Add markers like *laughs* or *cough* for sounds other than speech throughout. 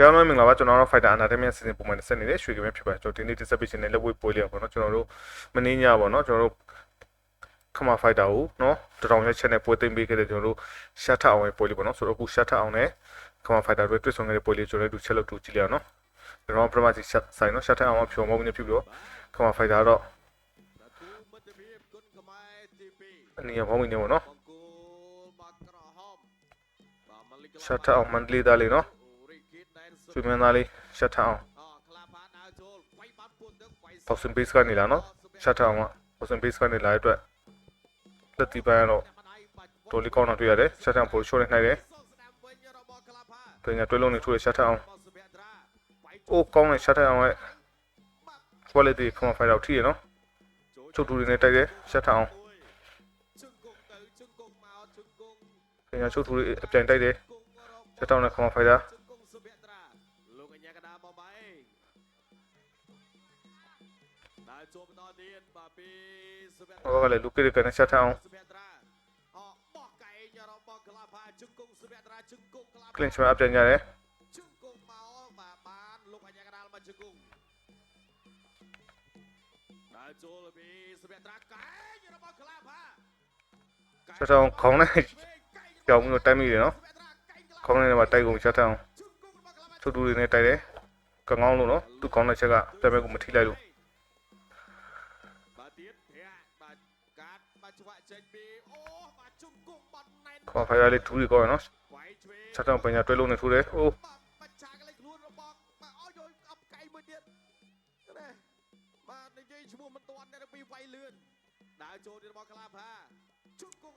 ကြောင်လုံးမင်္ဂလာပါကျွန်တော်တို့ Fighter Entertainment စီစဉ်ပုံမှန်နဲ့ဆက်နေတဲ့ရွှေကမဲဖြစ်ပါတယ်ကျွန်တော်ဒီနေ့ discussion နဲ့လက်ဝဲပွဲလေးပါเนาะကျွန်တော်တို့မင်းညပါเนาะကျွန်တော်တို့ခမ Fighter ကိုเนาะတတော်ရဲ့ channel ပွဲသိမ်းပေးခဲ့တဲ့ကျွန်တော်တို့ shut out အောင်ပွဲလေးပါเนาะဆိုတော့အခု shut out အောင်နဲ့ခမ Fighter တွေတွေ့ဆုံခဲ့တဲ့ပွဲလေးကျွန်တော်တို့ချက်လောက်တူကြည့်လိုက်အောင်เนาะကျွန်တော်ပထမစီ shut ဆိုင်เนาะ shut out အောင်ဖြော်မောင်းနေပြုပြီးတော့ခမ Fighter တော့အနေနဲ့ဘောင်းနေပါเนาะ shut out မန္တလေးသားလေးเนาะ သူမင်းသားလေးရှတ်ထအောင်ပေါစင်ဘေ့စ်ကနေလာနော်ရှတ်ထအောင်ကပေါစင်ဘေ့စ်ကနေလာတဲ့အတွက်လက်တီပိုင်းကတော့တော်လီကောင်းတော့တွေ့ရတယ်ရှတ်ထအောင်ပိုရှိုးနေနိုင်တယ်ပြင်ကတွဲလုံးနေထိုးရရှတ်ထအောင်အိုးကောင်းတယ်ရှတ်ထအောင်ရဲ့ quality ခမဖိုင်တော့ထိရနော်ချုပ်တူတွေနဲ့တိုက်တယ်ရှတ်ထအောင်ပြင်ကချုပ်တူတွေအပြန်တိုက်တယ်ရှတ်ထအောင်နဲ့ခမဖိုင်တာ có gọi là Luke Connection không? Click cho update nhà đấy. Cho sao khóng này. *laughs* Chồng người tay mình để nó. Khóng này là tay cùng cho sao cho đuôi này tay đấy. Cả ngon luôn đó. Tụi con này chắc ạ. Tay mày cũng một thích đây luôn. ကွန်ဖိုင်ရလေးထူးကြီးကောနော်ချက်တောင်ပညာတွဲလုံးနေထူးတယ်အိုး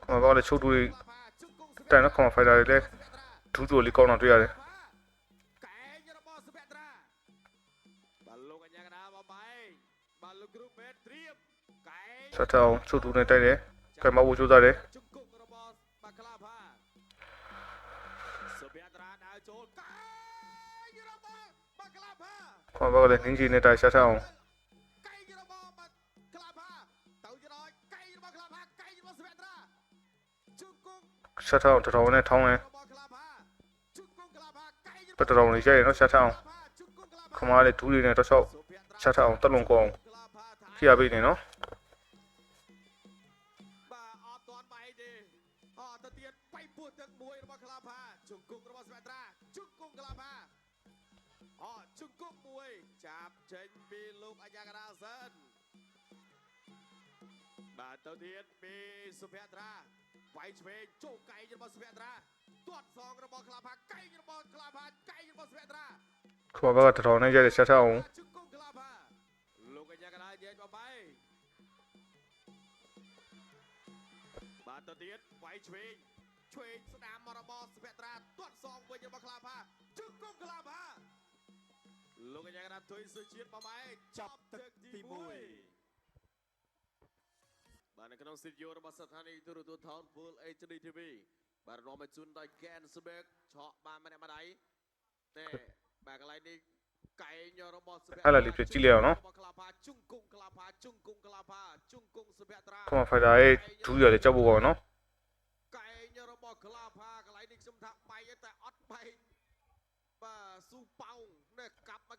ကွန်ကောလေးချုပ်တူလေးတိုင်နော်ကွန်ဖိုင်ရလေးလည်းထူးတူလေးကောင်းတော့တွေ့ရတယ်ချက်တောင်ချုပ်တူနဲ့တိုက်တယ် ခိုင်မာဖို့ကြိုးစားတယ်ခွန်ဘောလည်းငင်းကြီးနဲ့တိုက်ရှာထအောင်ရှာထအောင်တတော်နဲ့ထောင်းလဲပတတော်လေးရိုက်ရနော်ရှာထအောင်ခမားလေးဒူးလေးနဲ့တော့ချောက်ရှာထအောင်တက်လွန်ကောင်းခရပေးနေနော် ទឹក1របស់ក្លាផាជង្គង់របស់ស្មេត្រាជង្គង់ក្លាផាអជង្គង់1ចាប់ចេញពីលោកអាយ៉ាកាដាសិនបាទទៅទៀតពីសុភ័ត្រាវាយឆ្វេងចូលកែងរបស់សុភ័ត្រាទាត់សងរបស់ក្លាផាកែងរបស់ក្លាផាកែងរបស់សុភ័ត្រាខ្វល់ក៏ត្រូវនឹងយកទៅចូលជង្គង់ក្លាផាលោកអាយ៉ាកាដានិយាយបបៃបាទទៅទៀតវាយឆ្វេង ឆ្វេងស្ដាមរបសវត្រាទាត់សងវិញរបស់ក្លាផាជឹងគុំក្លាផាលោកកញ្ញាកណាទុយសុជាតិបបែកចាប់ទឹកទី1បានក្នុងស្ទូឌីយោរបស់ស្ថានីយ៍ទូរទស្សន៍ Town Pool HD TV បាទនាំឲ្យជូនដល់ Gansberg ឆក់បានម្នាក់ម្ដាយតែបាទកន្លែងនេះកែងរបស់សុភ័ក្រ Alla lì per Cileo no? Come fai da e Giulio le ciabuo no?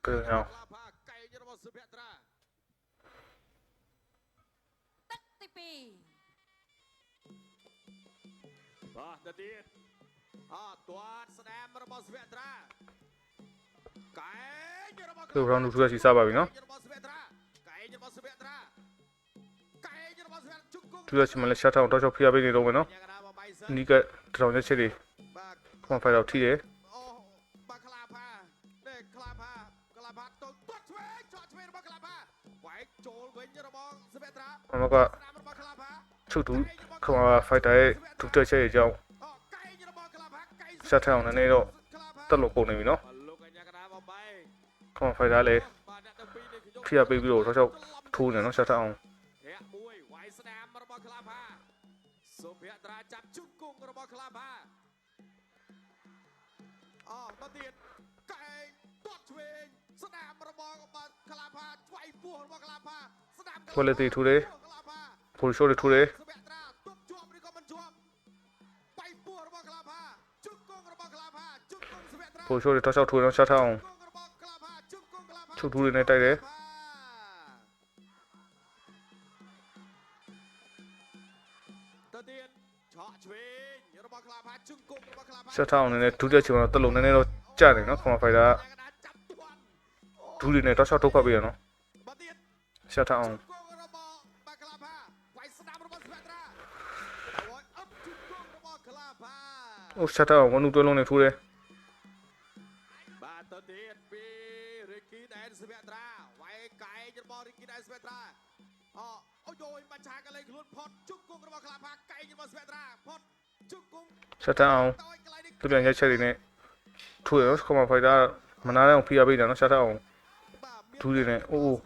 pełnią. Bah, ta tiet. Ah, tuat snam របស់ស្វេត្រាកែងរបស់ទូរងនោះគឺស៊ីសាបាវិញណូកែងរបស់ស្វេត្រាកែងរបស់ស្វេត្រាជុកគង់ទូរឈ្មោះលេឆាតអត់ទៅဖိអាវិញទៅវិញណូនេះក៏ត្រង់នេះឈិទេ confirm ដល់ទីទេអូបាខ្លាផានេះខ្លាផា ក្លាផាទៅទាត់ឆ្វេងចော့ឆ្វេងរបស់ក្លាផាវាយចូលវិញរបស់សវេត្រា ခមက ស្នាមរបស់ក្លាផា ချုပ်တူခမဖိုင်တာရဲ့ဒူးတက်ချက်ရဲ့အကြောင်း អូកែងរបស់ក្លាផាកែង shut အောင်နည်းနည်းတော့ ក្លាផា တက်လို့ပုံနေပြီနော် លោកអញ្ញាកដាបំបែ ခမဖိုင်တာလည်း បាទអ្នកទាំងពីរនេះខ្ញុំ ဖိရပေးပြီးတော့တော့ချောက်ထိုးနေနော် shut အောင် ធាក់មួយវាយស្នាមរបស់ក្លាផាសុភត្រាចាប់ជង្គង់របស់ក្លាផាអូទៅទៀតកែងទាត់ឆ្វេង ထိုလေတီထူတယ်ဖိုလ်ရှိုးတွေထူတယ်ဖိုလ်ရှိုးတွေတောက်လျှောက်ထူတယ်တော့ရှားထောင်းထူထူတွေနဲ့တိုက်တယ်ရှားထောင်းအနေနဲ့ဒုတိယချိန်မှာတော့တလုံးနည်းနည်းတော့ကြာတယ်နော်ခွန်ဖိုင်တာက 둘이네다 샷 독합이에요 샷아웅 ও সেটা অনুদোলনে ঠুরে সেটা আও তুলে যাচ্ছে দিনে ঠুয়ে ক্ষমা ফায়দা মানে আর ফিরাবি জানো সেটা আও ဒူးတွေနဲ့အိုးအိုး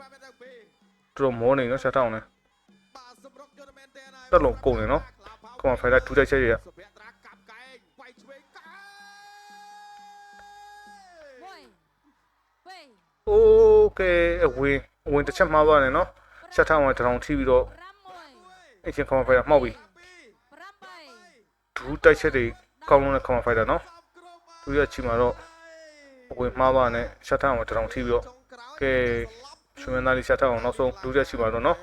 တော်မောနေနော်ဆက်တောင်းနေတက်လုံးကုန်နေနော်ကွန်ဖိုင်လာဒူးတိုက်ချက်တွေကโอเคအဝင်အဝင်တစ်ချက်မှားသွားတယ်နော်ချက်ထောင်းဝင်တရောင်ထိပြီးတော့အချင်းကွန်ဖိုင်လာမှောက်ပြီဒူးတိုက်ချက်တွေကောင်းလုံးနဲ့ကွန်ဖိုင်လာနော်သူရချီမှာတော့အဝင်မှားသွားတယ်ချက်ထောင်းဝင်တရောင်ထိပြီးတော့ ကဲ ရွှေမန်းသားလေးရှားထားအောင်နောက်ဆုံးဒူးရက်ချီမှာတော့နော်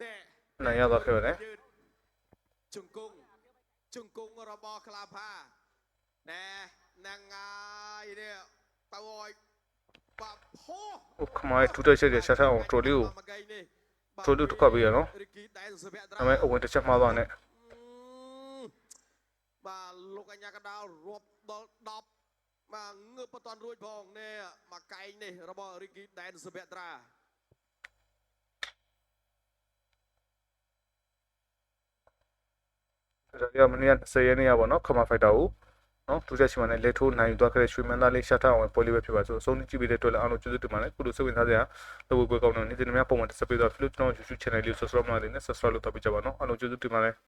ណែ နိုင်ရသွားခဲ့ပါတယ် ยืนជង្គង់ជង្គង់របស់ក្លាផាណែហ្នឹងហើយនេះតើអើយបាប់ហោ ဟိုခမိုင်းဒူးတိုက်ချက်တွေရှားထားအောင်တော်လေးကို មកឯនេះ ထိုးလို့တစ်ခါပေးရနော် រិគីដែលសុភ័ត្រា ဒါပေမဲ့အဝင်တစ်ချက်မှားသွားနဲ့ បាទលោកអញ្ញាកដាលរាប់ដល់10 បាទងើបបតនរួចផងនេះមកកែងនេះរបស់រិគីដែនសុភ័ត្រា ဒါကြမနေ့က10ရက်နေ့ရပါတော့ခမဖိုက်တာကိုနော်ဒူးရက်ချီမှာလည်းလက်ထိုးနိုင်ယူသွားခဲ့တဲ့ရွှေမန်းသားလေးရှားထားအောင်ပေါ်လေးပဲဖြစ်ပါဆိုအဆုံးကြည့်ပြီးတဲ့အတွက်လည်းအားလုံးကျေးဇူးတင်ပါတယ်ခုလိုစိတ်ဝင်စားစရာလုပ်ဖို့ပွဲကောင်းတဲ့နေ့စဉ်များပုံမှန်တက်ဆက်ပေးတော့ Flip ကျွန်တော် YouTube channel လေးကို subscribe လုပ်နေနဲ့ subscribe လုပ်တော့ပြကြပါနော်အားလုံးကျေးဇူးတင်ပါတယ်